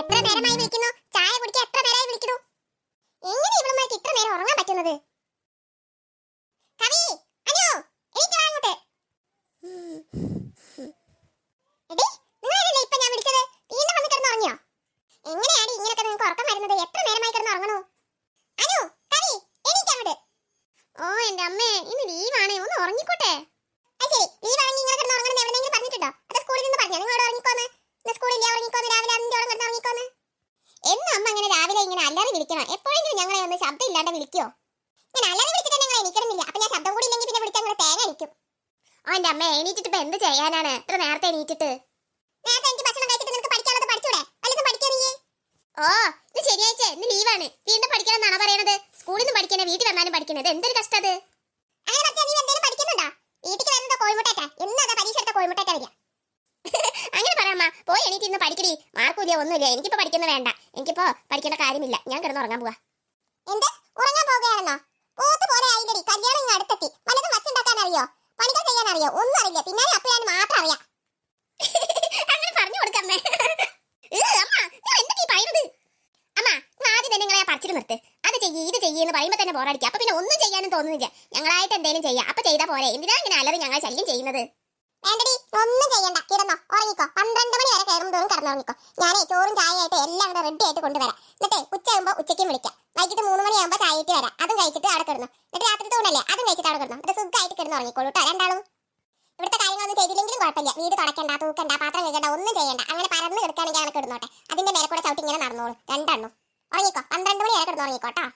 എത്ര നേരമായി വിളിക്കുന്നു? ചായ കുടിക്കാൻ എത്ര നേരമായി വിളിക്കുന്നു? എങ്ങനെ ഇവളുമാർക്ക് ഇത്ര നേരം ഉറങ്ങാൻ പറ്റുന്നത്? കവി, അനു, എണീറ്റ് വാ അങ്ങോട്ട്. എടീ, നിങ്ങളാരല്ലേ ഇപ്പൊ ഞാൻ വിളിച്ചത്? വീണ്ടും വന്ന് കിടന്നുറങ്ങിയോ? എങ്ങനെയാണ് ഇങ്ങനെയൊക്കെ നിങ്ങൾക്ക് ഉറക്കം വരുന്നത്? എത്ര നേരമായി കിടന്നുറങ്ങണു? അനു, കവി, എണീറ്റ് അങ്ങോട്ട്. ഓ എന്റെ അമ്മേ ഇന്ന് ലീവാണ് ഒന്ന് ഉറങ്ങിക്കോട്ടെ അത് ശരി ലീവാണെങ്കിൽ ഇങ്ങനെ കിടന്ന് ഉറങ്ങണം എവിടെയെങ്കിലും പറഞ്ഞിട്ടുണ്ടോ അത് സ്കൂളിൽ നിന്ന് പറഞ്ഞോ നിങ്ങളോട് ഉറങ്ങിക്കോന്ന് ഇന്ന് സ്കൂളിൽ ഉറങ്ങിക്കോന്ന് രാവിലെ അഞ്ചോളം കിടന്ന് ഉറങ്ങിക്കോന്ന് എന്നും അമ്മ അങ്ങനെ രാവിലെ ഇങ്ങനെ അല്ലാതെ വിളിക്കണം. എപ്പോഴെങ്കിലും ഞങ്ങളെ ഒന്ന് ശബ്ദം ഇല്ലാണ്ട് വിളിക്കോ? ഞാൻ അല്ലാതെ വിളിച്ചിട്ട് ഞങ്ങൾ എണീക്കണമെന്നില്ല. അപ്പൊ ഞാൻ ശബ്ദം കൂടി ഇല്ലെങ്കിൽ പിന്നെ വിളിച്ചാൽ ഞങ്ങൾ തേങ്ങ അടിക്കും. ഓ എന്റെ അമ്മ എണീറ്റിട്ട് ഇപ്പൊ എന്ത് ചെയ്യാനാണ്? ഇത്ര നേരത്തെ എണീറ്റിട്ട്? നേരത്തെ എനിക്ക് ഭക്ഷണം കഴിച്ചിട്ട് നിനക്ക് പഠിക്കാനുള്ളത് പഠിച്ചൂടെ? വല്ലതും പഠിക്കാൻ നീ ഓ ഇത് ശനിയാഴ്ച. ഇന്ന് ലീവാണ്. വീണ്ടും പഠിക്കണമെന്നാണ് പറയണത്? സ്കൂളിൽ നിന്ന് പഠിക്കണേ വീട്ടിൽ വന്നാലും പഠിക്കണത്. എന്തൊരു കഷ്ടത്? അങ്ങനെ നീ എന്തെങ്കിലും പഠിക്കുന്നുണ്ടോ? വീട്ടിൽ വരുന്നത് കോഴിമുട്ടേറ്റാ. അതാ പരീക്ഷ എടുത്ത കോഴിമുട്ടേറ്റ വരിക. പറയാമ്മ പോയി എണീറ്റ് ഇന്ന് പഠിക്കടി. മാർക്കൂലിയ ഒന്നുമില്ല? എനിക്കിപ്പോ പഠിക്കുന്ന വേണ്ട. എനിക്കിപ്പോ പഠിക്കേണ്ട കാര്യമില്ല. ഞാൻ കിടന്ന് ഉറങ്ങാൻ പോവാ. എന്ത്? ഉറങ്ങാൻ പോകുകയാണെന്നോ പോത്ത് പോലെ ആയില്ലടി. കല്യാണം ഇങ്ങ് അടുത്തെത്തി. വല്ലതും വച്ചുണ്ടാക്കാൻ അറിയോ പണികൾ ചെയ്യാൻ അറിയോ ഒന്നും അറിയില്ല. പിന്നെ അപ്പഴാണ് മാത്രം അറിയാം. അങ്ങനെ പറഞ്ഞു കൊടുക്കമ്മേ അമ്മ. നിങ്ങൾ എന്തൊക്കെ പറയുന്നത്? അമ്മ ആദ്യം തന്നെ നിങ്ങളെ പറിച്ചിട്ട് നിർത്ത്. അത് ചെയ്യ് ഇത് ചെയ്യ് എന്ന് പറയുമ്പോൾ തന്നെ ബോറടിക്കുക അപ്പൊ പിന്നെ ഒന്നും ചെയ്യാനും തോന്നുന്നില്ല. ഞങ്ങളായിട്ട് എന്തെങ്കിലും ചെയ്യാം. അപ്പൊ ചെയ്താൽ പോരെ. എന്തിനാ ഇങ്ങനെ അല്ലത് ഞങ്ങൾ ശല്യം ചെയ്യുന്നത്? വേണ്ടടി ഒന്നും ചെയ്യണ്ട. കിടന്നോ ഉറങ്ങിക്കോ. പന്ത്രണ്ട് മണി വരെ കയറും തോറും കിടന്നുറങ്ങിക്കോ. ഞാനേ ചോറും ചായയായിട്ട് എല്ലാം കൂടെ റെഡി ആയിട്ട് കൊണ്ടുവരാം. എന്നിട്ട് ഉച്ചയാകുമ്പോൾ ഉച്ചയ്ക്കും വിളിക്കാം. വൈകിട്ട് മൂന്ന് മണിയാകുമ്പോൾ ചായയിട്ട് വരാം. അതും കഴിച്ചിട്ട് അവിടെ കിടന്നു. എന്നിട്ട് രാത്രി തോന്നല്ലേ അതും കഴിച്ചിട്ട് അവിടെ കിടന്നു. എന്നിട്ട് സുഖമായിട്ട് കിടന്ന് ഉറങ്ങിക്കോളൂ കേട്ടോ രണ്ടാളും. ഇവിടുത്തെ കാര്യങ്ങളൊന്നും ചെയ്തില്ലെങ്കിലും കുഴപ്പമില്ല. വീട് തുടക്കണ്ട തൂക്കണ്ട പാത്രം കഴിക്കേണ്ട ഒന്നും ചെയ്യണ്ട. അങ്ങനെ പരന്ന് കിടക്കുകയാണെങ്കിൽ അങ്ങനെ കിടന്നോട്ടെ. അതിന്റെ മേലെ കൂടെ ചവിട്ടി ഇങ്ങനെ നടന്നോളൂ. രണ്ടെണ്ണം. ഉറങ്ങിക്കോ. പന്ത്രണ്ട് മണി വരെ കിടന്ന് ഉറങ്ങിക്കോട്ടോ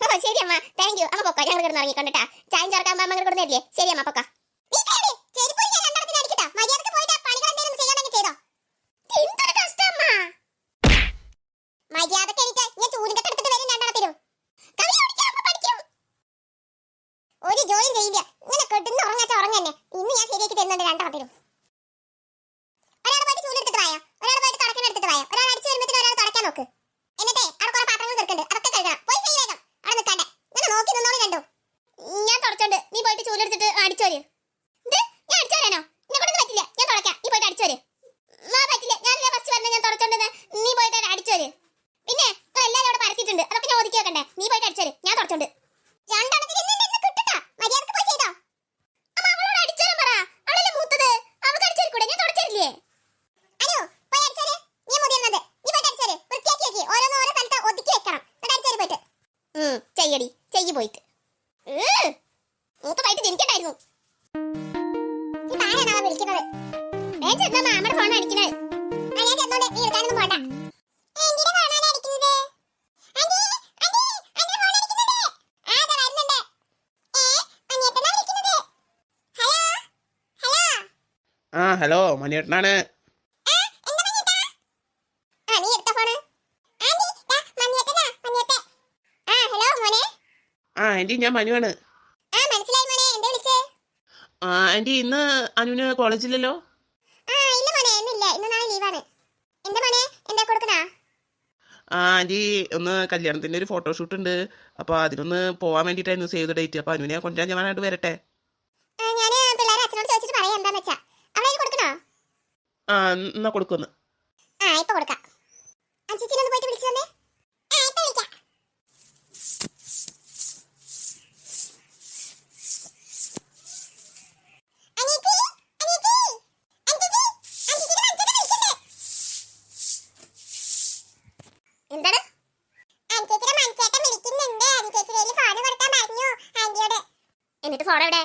ഓ ശരി അമ്മ. താങ്ക് യു അമ്മ പൊക്കോ. ഞങ്ങൾ കിടന്ന് ഉറങ്ങിക്കോണ്ടാ ചായം ചോർക്കാൻ അമ്മ അങ്ങനെ കിടന്നില്ലേ? ശരി അമ്മ പൊക്ക മര്യാദയ്ക്ക് എനിക്ക് ഞാൻ ചൂലിന്റെ എടുത്തിട്ട് വരും രണ്ടെണ്ണത്തിനും കവി ഓടിക്കാൻ അമ്മ പഠിക്കും ഒരു ജോലിയും ചെയ്യില്ല ഇങ്ങനെ കെട്ടുന്ന ഉറങ്ങാച്ച ഉറങ്ങന്നെ ഇന്ന് ഞാൻ ശരിയാക്കി തരുന്നുണ്ട് രണ്ടെണ്ണത്തിനും ഒരാൾ വായോ? എടുത്തിട്ട് വായോ? നോക്ക്. പാത്രങ്ങൾ അതൊക്കെ കഴുകണം. പോയി നോക്കി നിന്നോളി ഞാൻ തുടച്ചോണ്ട് നീ പോയിട്ട് ചൂലെടുത്തിട്ട് അടിച്ചോര് ഇത് ഞാൻ അടിച്ചോരാനോ എന്നെ കൊണ്ടൊന്നും പറ്റില്ല ഞാൻ തുടക്കാം നീ പോയിട്ട് അടിച്ചോര് മാ പറ്റില്ല ഞാനല്ലേ ഫസ്റ്റ് പറഞ്ഞ ഞാൻ തുടച്ചോണ്ടത് നീ പോയിട്ട് അടിച്ചോര് പിന്നെ നിങ്ങൾ എല്ലാവരും അവിടെ പരത്തിയിട്ടുണ്ട് അതൊക്കെ ഞാൻ ഒതുക്കി വെക്കണ്ടേ നീ പോയിട്ട് അടിച്ചോര് ഞാൻ തുടച്ചോണ്ട് രണ്ടെണ്ണത്തിൽ ഇന്ന് എന്നെ കിട്ടണ്ട മര്യാദയ്ക്ക് പോയി ചെയ്തോ അമ്മ അവളോട് അടിച്ചോരാൻ പറ അവളല്ലേ മൂത്തത് അവൾക്ക് അടിച്ചോരി കൂടെ ഞാൻ തുടച്ചരില്ലേ അനു പോയി അടിച്ചോര് നീ മുതിർന്നത് നീ പോയിട്ട് അടിച്ചോര് വൃത്തിയാക്കി വെക്കി ഓരോന്ന് ഓരോ സ്ഥലത്ത് ഒതുക്കി വെക്കണം എന്നിട്ട് അടിച്ചോര് പോയിട്ട് ഉം ചെയ്യടി ചെയ്യ് പോയിട്ട്. മൂത്തതായിട്ട് ജനിക്കണ്ടായിരുന്നു. ഫോൺ ഞാൻ ആ ഹലോ അടിക്കുന്നത് ആന്റി ആന്റി ആന്റി ഫോൺ അടിക്കുന്നുണ്ട് ആ ദാ വരുന്നുണ്ട് ഏ അനിയത്തനാ വിളിക്കുന്നത് ഹലോ ഹലോ ആ ഹലോ മണിയേട്ടനാണ് ആ എന്താ മഞ്ഞേട്ടാ ആ നീ എടുത്ത ഫോണ് ആന്റി ദാ മഞ്ഞേട്ടനാ മഞ്ഞേട്ടെ ആ ഹലോ മോനെ ആ ആന്റി ഞാൻ മനുവാണ്. ആ മനസ്സിലായി മോനെ. എന്താ വിളിച്ചേ? ആ ആന്റി ഇന്ന് അനുവിന് കോളേജില്ലല്ലോ? ആ ഇല്ല മോനെ ഇന്നില്ല ഇന്ന് ലീവാണ് എന്താ മോനെ? എന്താ കൊടുക്കണാ? ആ ആന്റി ഒന്ന് കല്യാണത്തിന്റെ ഒരു ഫോട്ടോഷൂട്ട് ഉണ്ട്. അപ്പൊ അതിനൊന്ന് പോവാൻ വേണ്ടിട്ടായിരുന്നു സേവ് ദ ഡേറ്റ് അപ്പൊ അനുവിനെ കൊണ്ടുവരാൻ ഞാനായിട്ട് വരട്ടെ. ആ, എന്നാ കൊടുക്കുന്നു ആ ഇപ്പൊ കൊടുക്കാം. എന്നിട്ട് ഫോൺ എവിടെ?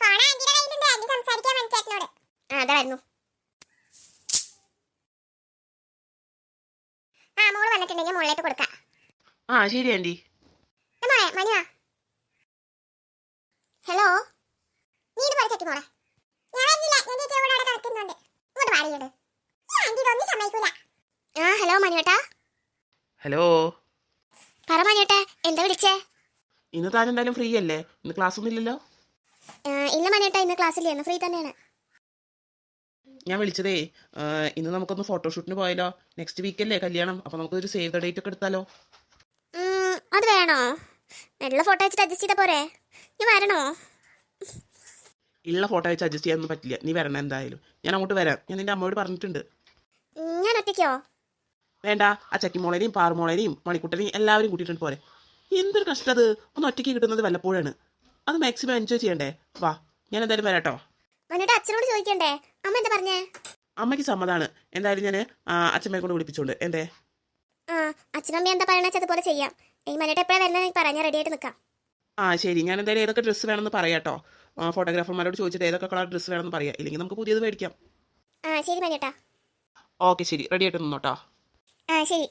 ഫോൺ ആന്റിയുടെ കയ്യിലുണ്ട്. ആന്റി സംസാരിക്കാൻ ആ അതായിരുന്നു ആ മോൾ വന്നിട്ടുണ്ടെങ്കിൽ മോളിലേക്ക് കൊടുക്കാം. ആ ശരി ആന്റി ദാ മോളെ മനുവാ ഹലോ നീ ഇത് പറിച്ചു മോളെ ഞാൻ വരുന്നില്ല ഞാൻ ചേച്ചി ഇവിടെ അവിടെ കിടക്കുന്നുണ്ട് ഇങ്ങോട്ട് പാടിയോട് ഈ ആന്റി ഇതൊന്നും സമ്മതിക്കൂല ആ ഹലോ മനുവേട്ടാ ഹലോ. പറ എന്താ വിളിച്ചേ? ഇന്ന് താൻ എന്തായാലും ഫ്രീ അല്ലേ? ഇന്ന് ക്ലാസ് ഒന്നും ഇല്ലല്ലോ? ഇല്ല മനുവേട്ടാ ഇന്ന് ക്ലാസ് ഇന്ന് ഫ്രീ തന്നെയാണ്. ഞാൻ വിളിച്ചതേ ഇന്ന് നമുക്കൊന്ന് ഫോട്ടോഷൂട്ടിന് പോയാലോ? നെക്സ്റ്റ് വീക്ക് അല്ലേ കല്യാണം? അപ്പോൾ നമുക്കൊരു സേവ് ദ ഡേറ്റ് ഒക്കെ എടുത്താലോ? അത് വേണോ? നല്ല ഫോട്ടോ വെച്ചിട്ട് അഡ്ജസ്റ്റ് ചെയ്താ പോരെ. നീ വരണോ? ഉള്ള ഫോട്ടോ വെച്ച് അഡ്ജസ്റ്റ് ചെയ്യാനൊന്നും പറ്റില്ല. നീ വരണം എന്തായാലും. ഞാൻ അങ്ങോട്ട് വരാം. ഞാൻ നിന്റെ അമ്മയോട് പറഞ്ഞിട്ടുണ്ട്. ഞാൻ ഒറ്റയ്ക്കോ? വേണ്ട. ആ ചക്കിമോളേനെയും പാറുമോളേനെയും മണിക്കുട്ടനെയും എല്ലാവരും കൂട്ടിയിട്ടുണ്ട് പോരെ. എന്തൊരു കഷ്ടം അത് ഒന്ന് ഒറ്റയ്ക്ക് കിട്ടുന്നത് വല്ലപ്പോഴാണ്. അത് മാക്സിമം എൻജോയ് ചെയ്യണ്ടേ? വാ ഞാൻ എന്തായാലും വരാട്ടോ. വന്നിട്ട് അച്ഛനോട് ചോദിക്കണ്ടേ? അമ്മ എന്താ പറഞ്ഞേ? അമ്മയ്ക്ക് സമ്മതാണ്. എന്തായാലും ഞാൻ അച്ഛമ്മയെ കൊണ്ട് വിളിപ്പിച്ചോണ്ട്. എന്തേ? ആ അച്ഛനമ്മ എന്താ പറയണ അതുപോലെ ചെയ്യാം. ഈ മലയുടെ എപ്പോഴാണ് വരുന്നത് പറയാം. ഞാൻ റെഡി ആയിട്ട് നിൽക്കാം ആ ശരി. ഞാൻ എന്തായാലും ഏതൊക്കെ ഡ്രസ്സ് വേണമെന്ന് പറയാട്ടോ. ഫോട്ടോഗ്രാഫർമാരോട് ചോദിച്ചിട്ട് ഏതൊക്കെ കളർ ഡ്രസ്സ് വേണമെന്ന് പറയാം. ഇല്ലെങ്കിൽ നമുക്ക് പുതിയത് മേടിക്കാം. ആ ശരി മനിയേട്ടാ ഓക്കെ ശരി. റെഡി ആയിട്ട് നിന്നോട്ടോ. ആ ശരി.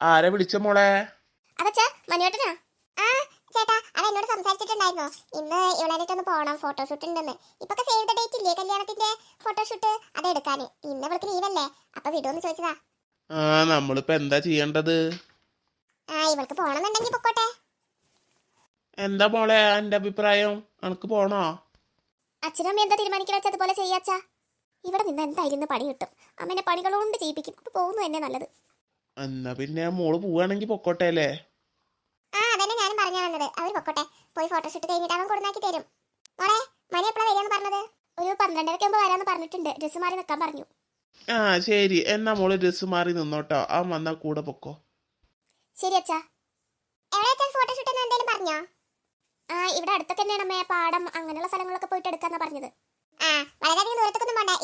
ആരെ വിളിച്ച മോളെ? അതച്ചാ മണിയോട്ടനാ? ആ ചേട്ടാ അത് എന്നോട് സംസാരിച്ചിട്ടുണ്ടായിരുന്നു? ഇന്ന് ഇവളായിട്ടൊന്ന് പോകണം ഫോട്ടോഷൂട്ട് ഉണ്ടെന്ന്. ഇപ്പൊ സേവ് ദ ഡേറ്റ് ഇല്ലേ കല്യാണത്തിന്റെ ഫോട്ടോഷൂട്ട് അത് എടുക്കാൻ ഇന്ന് ഇവൾക്ക് ലീവല്ലേ അപ്പൊ വിടുമെന്ന് ചോദിച്ചതാ. ആ നമ്മളിപ്പോ എന്താ ചെയ്യേണ്ടത്? ആ ഇവൾക്ക് പോണെന്നുണ്ടെങ്കിൽ പൊക്കോട്ടെ. എന്താ മോളെ എന്റെ അഭിപ്രായം? അനക്ക് പോണോ? അച്ഛനും എന്താ തീരുമാനിക്കണ അതുപോലെ ചെയ്യാച്ചാ? ഇവിടെ നിന്ന് എന്തായാലും ഇന്ന് പണി കിട്ടും? അമ്മേനെ പണികളോണ്ട് ചെയ്യിപ്പിക്കും. അപ്പൊ പോകുന്നു തന്നെ നല്ലത്. എന്നാ പിന്നെ മോൾ പോവാണെങ്കിൽ പൊക്കോട്ടെ അല്ലേ? ആ അതന്നെ ഞാനും പറഞ്ഞു വന്നത്. അവർ പൊക്കോട്ടെ. പോയി ഫോട്ടോഷൂട്ട് കഴിഞ്ഞിട്ട് അവൻ കൊടുന്നാക്കി തരും. മോളെ മണി എപ്പോഴാണ് വരികയെന്ന് പറഞ്ഞത്? ഒരു പന്ത്രണ്ടരയ്ക്ക് മുമ്പ് വരാന്ന് പറഞ്ഞിട്ടുണ്ട്. ഡ്രസ്സ് മാറി നിൽക്കാൻ പറഞ്ഞു. ആ ശരി. എന്നാ മോൾ ഡ്രസ് മാറി നിന്നോട്ടോ. ആ വന്നാ കൂടെ പൊക്കോ. ശരി അച്ഛാ. എവിടെ ഫോട്ടോഷൂട്ട് എന്ന് എന്തെങ്കിലും പറഞ്ഞോ? ആ ഇവിടെ അടുത്തൊക്കെ തന്നെയാണ് അമ്മേ. പാടം അങ്ങനെയുള്ള സ്ഥലങ്ങളൊക്കെ പോയിട്ട് എടുക്കാന്നാ പറഞ്ഞത്. ആ പോണ്ട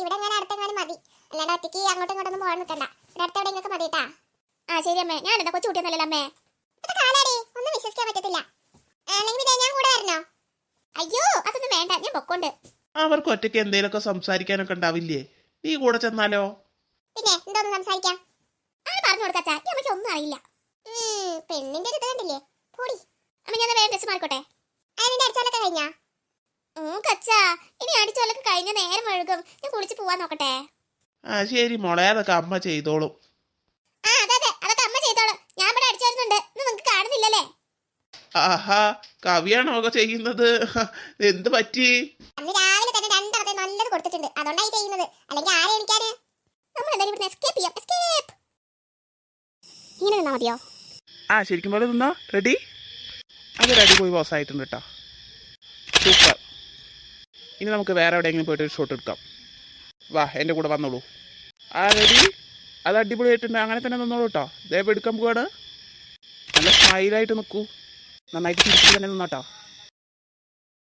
ഇവിടെ ഞാൻ അടുത്തെങ്ങാനും മതി. അല്ലാണ്ട് ഒറ്റയ്ക്ക് അങ്ങോട്ടും ഇങ്ങോട്ടൊന്നും പോകാൻ നിൽക്കണ്ട. ഇവിടെ അടുത്ത് എവിടെയെങ്കിലും മതി കേട്ടാ. ആ ശരി അമ്മേ. ഞാൻ എന്താ കൊച്ചു കുട്ടിയൊന്നല്ലല്ലോ അമ്മേ. കാലാടി. ഒന്നും വിശ്വസിക്കാൻ പറ്റത്തില്ല. അല്ലെങ്കിൽ പിന്നെ ഞാൻ കൂടെ വരണോ? അയ്യോ അതൊന്നും വേണ്ട. ഞാൻ പൊക്കോണ്ട്. അവർക്ക് ഒറ്റയ്ക്ക് എന്തെങ്കിലുമൊക്കെ സംസാരിക്കാനൊക്കെ ഉണ്ടാവില്ലേ? നീ കൂടെ ചെന്നാലോ? പിന്നെ എന്തോന്ന് സംസാരിക്കാം. ആ പറഞ്ഞു കൊടുക്കാച്ചാ ഈ അമ്മയ്ക്ക് ഒന്നും അറിയില്ല. പെണ്ണിന്റെ ഒരു ഇത് കണ്ടില്ലേ? പോടി. അമ്മ ഞാൻ വേറെ ഡ്രസ് മാറിക്കോട്ടെ? അതിന്റെ അടിച്ചാലൊക്കെ കഴിഞ്ഞാ? കച്ചാ. ഇനി അടിച്ചോലൊക്കെ കഴിഞ്ഞ നേരം വഴുകും. ഞാൻ കുളിച്ച് പോവാൻ നോക്കട്ടെ. ആ ശരി മോളെ. അതൊക്കെ അമ്മ ചെയ്തോളും. ആ അതെ അതെ. അതൊക്കെ അമ്മ ചെയ്തോളും. ഞാൻ ഇവിടെ അടിച്ചോരുന്നുണ്ട് ഇത് നിങ്ങൾക്ക് കാണുന്നില്ലല്ലേ? ആഹാ കവിയാണോ ഒക്കെ ചെയ്യുന്നത്. എന്ത് പറ്റി? അന്ന് രാവിലെ തന്നെ രണ്ടെണ്ണത്തെ നല്ലത് കൊടുത്തിട്ടുണ്ട്. അതുകൊണ്ടായി ചെയ്യുന്നത്. അല്ലെങ്കിൽ ആരെ എണിക്കാന്? നമ്മൾ എന്തായാലും ഇവിടുന്ന് എസ്കേപ്പ് ചെയ്യാം. എസ്കേപ്പ് ഇങ്ങനെ നിന്നാ മതിയോ? ആ ശരിക്കും പോലെ നിന്നാ. റെഡി അത് റെഡി പോയി ബോസ് ആയിട്ടുണ്ട് കേട്ടോ സൂപ്പർ ഇനി നമുക്ക് വേറെ എവിടെയെങ്കിലും പോയിട്ട് ഒരു ഷോട്ട് എടുക്കാം. വാ എന്റെ കൂടെ വന്നോളൂ. ആ റെഡി അത് അടിപൊളിയായിട്ടുണ്ട്. അങ്ങനെ തന്നെ നിന്നോളൂ കേട്ടോ ദയവ് എടുക്കാൻ പോവാണ്. നല്ല സ്മൈലായിട്ട് നിൽക്കൂ നന്നായിട്ട് തിരിച്ചു തന്നെ നിന്നോട്ടോ.